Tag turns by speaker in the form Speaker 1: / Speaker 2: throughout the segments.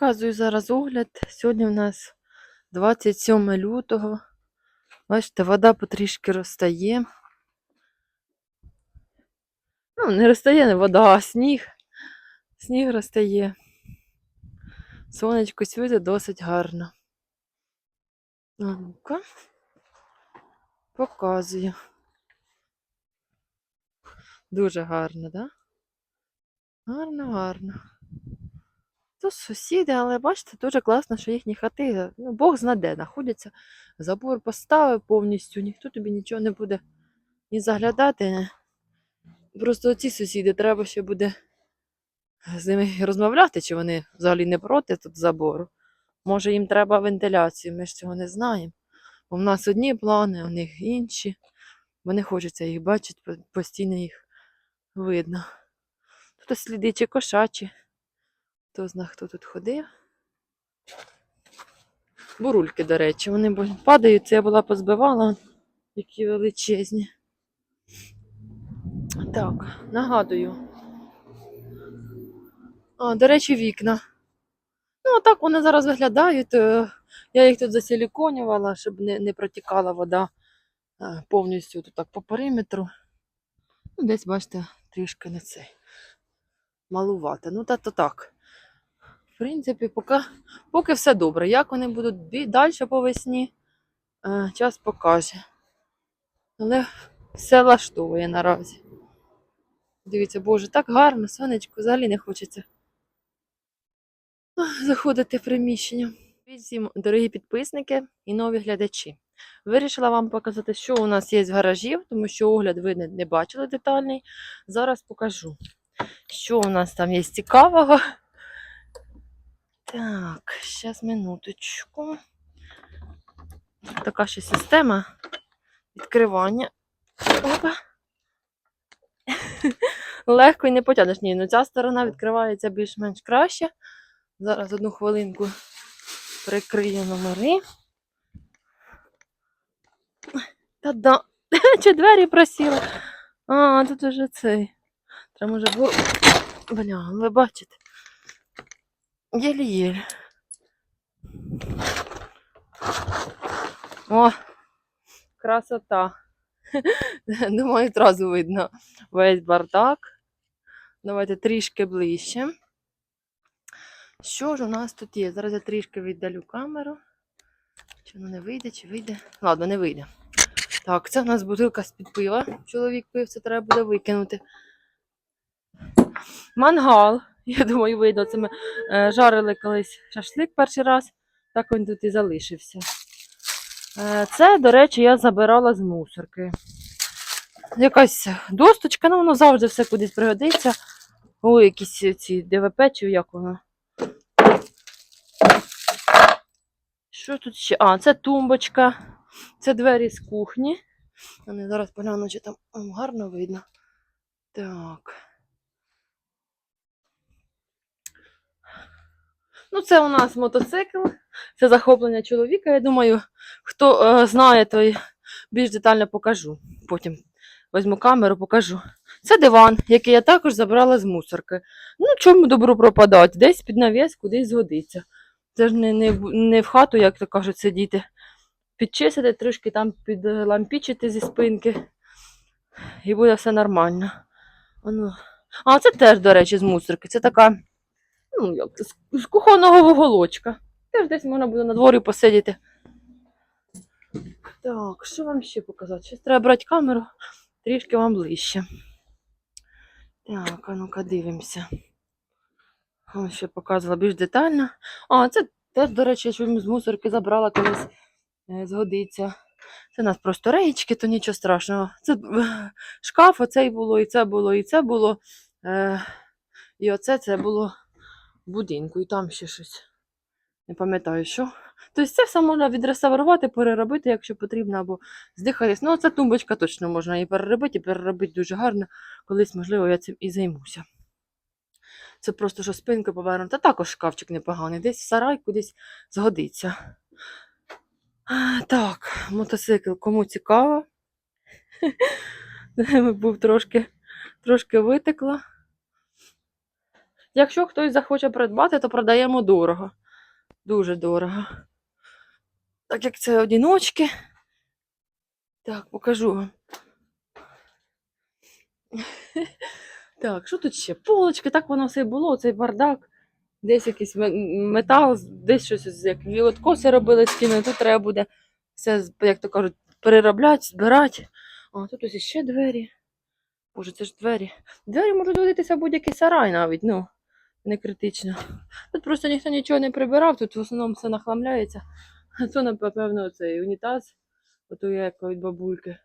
Speaker 1: Показую зараз огляд. Сьогодні у нас 27 лютого. Бачите, вода потрішки розтає. Ну, не розтає не вода, а сніг. Сніг розтає. Сонечко світить досить гарно. А ну-ка. Показую. Дуже гарно, так? Да? Гарно, гарно. То сусіди, але бачите, дуже класно, що їхні хати, ну, Бог зна де знаходяться. Забор поставив повністю, ніхто тобі нічого не буде ні заглядати. Просто ці сусіди треба ще буде з ними розмовляти, чи вони взагалі не проти тут забору. Може, їм треба вентиляцію, ми ж цього не знаємо. Бо в нас одні плани, у них інші. Вони хочеться їх бачити, постійно їх видно. Тут сліди чи кошачі. Хто зна, хто тут ходив. Бурульки, до речі, вони падають, це я була позбивала, які величезні. Так, нагадую. А, до речі, вікна. Ну, а так вони зараз виглядають. е, Я їх тут засиліконювала, щоб не, не протікала вода е, повністю тут так по периметру. Ну, десь, бачите, трішки не цей. Малувати. Ну, та то так. В принципі, поки, поки все добре. Як вони будуть далі по весні, е, час покаже. Але все влаштовує наразі. Дивіться, боже, так гарно, сонечко, взагалі не хочеться заходити в приміщення. Всім, дорогі підписники і нові глядачі. Вирішила вам показати, що у нас є з гаражів, тому що огляд ви не бачили детальний. Зараз покажу, що у нас там є цікавого. Так, зараз минуточку. Така ще система відкривання. Опа. Легко і не потягнеш. Ні, ну ця сторона відкривається більш-менш краще. Зараз одну хвилинку прикрию номери. Та-да! Чи двері просіли? А, тут уже цей. Треба може бу... Бля, ви бачите. Єлі-єлі. О, красота. Думаю, одразу видно весь бардак. Давайте трішки ближче. Що ж у нас тут є? Зараз я трішки віддалю камеру. Чи воно не вийде, чи вийде? Ладно, не вийде. Так, це в нас бутилка з-під пива. Чоловік пив, це треба буде викинути. Мангал. Я думаю, видно. Це ми е, жарили колись шашлик перший раз, так він тут і залишився. Е, це, до речі, я забирала з мусорки. Якась досточка, ну воно завжди все кудись пригодиться. Ой, якісь ці ДВП чи як воно. Що тут ще? А, це тумбочка. Це двері з кухні. Вони зараз погляну, чи там гарно видно. Так. Ну, це у нас мотоцикл. Це захоплення чоловіка. Я думаю, хто е, знає, той більш детально покажу. Потім візьму камеру, покажу. Це диван, який я також забрала з мусорки. Ну, чому добру пропадати? Десь під навіс, кудись згодиться. Це ж не, не, не в хату, як то кажуть, сидіти. Підчистити, трошки там підлампічити зі спинки. І буде все нормально. Ану. А, це теж, до речі, з мусорки. Це така, ну, як з, кухонного вуголочка. Теж десь можна буде на дворі посидіти. Так, що вам ще показати? Щось треба брати камеру трішки вам ближче. Так, а ну-ка дивимося. Ось ще показувала більш детально. А, це теж, до речі, що з мусорки забрала колись. е, Згодиться. Це у нас просто реєчки, то нічого страшного. Це шкаф, оцей було, і це було, і це було. Е, і оце це було будинку, і там ще щось. Не пам'ятаю, що. Тобто це все можна відреставрувати, переробити, якщо потрібно, або здихатись. Ну, ця тумбочка точно можна і переробити, і переробити дуже гарно. Колись, можливо, я цим і займуся. Це просто що спинку повернута. Також шкафчик непоганий. Десь в сарай кудись згодиться. Так, мотоцикл, кому цікаво. Був трошки, трошки витекла. Якщо хтось захоче придбати, то продаємо дорого. Дуже дорого. Так як це одіночки. Так, покажу вам. Так, що тут ще? Полочки, так воно все і було, цей бардак. Десь якийсь метал, десь щось як вілоткоси робили стіни, тут треба буде все, як то кажуть, переробляти, збирати. А тут ось ще двері. Боже, це ж двері. Двері можуть водитися будь-який сарай навіть, ну, не критично. Тут просто ніхто нічого не прибирав, тут в основному все нахламляється. А то, напевно, цей унітаз, ото я як від бабульки.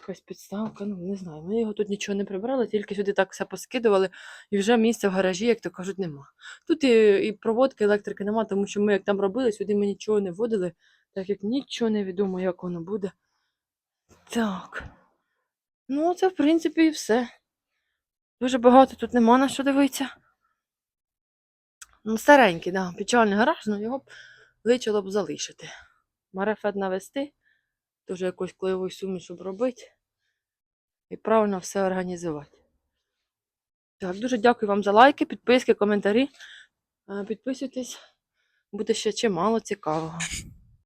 Speaker 1: Якась підставка, ну не знаю. Ми його тут нічого не прибрали, тільки сюди так все поскидували, і вже місця в гаражі, як то кажуть, нема. Тут і, і проводки електрики нема, тому що ми як там робили, сюди ми нічого не вводили, так як нічого не відомо, як воно буде. Так. Ну, це, в принципі, і все. Дуже багато тут нема на що дивитися. Старенький, да, печальний гараж, ну його б личило б залишити. Марафет навести, теж якусь клеєву суміш, щоб робити. І правильно все організувати. Так, дуже дякую вам за лайки, підписки, коментарі. Е, Підписуйтесь, буде ще чимало цікавого.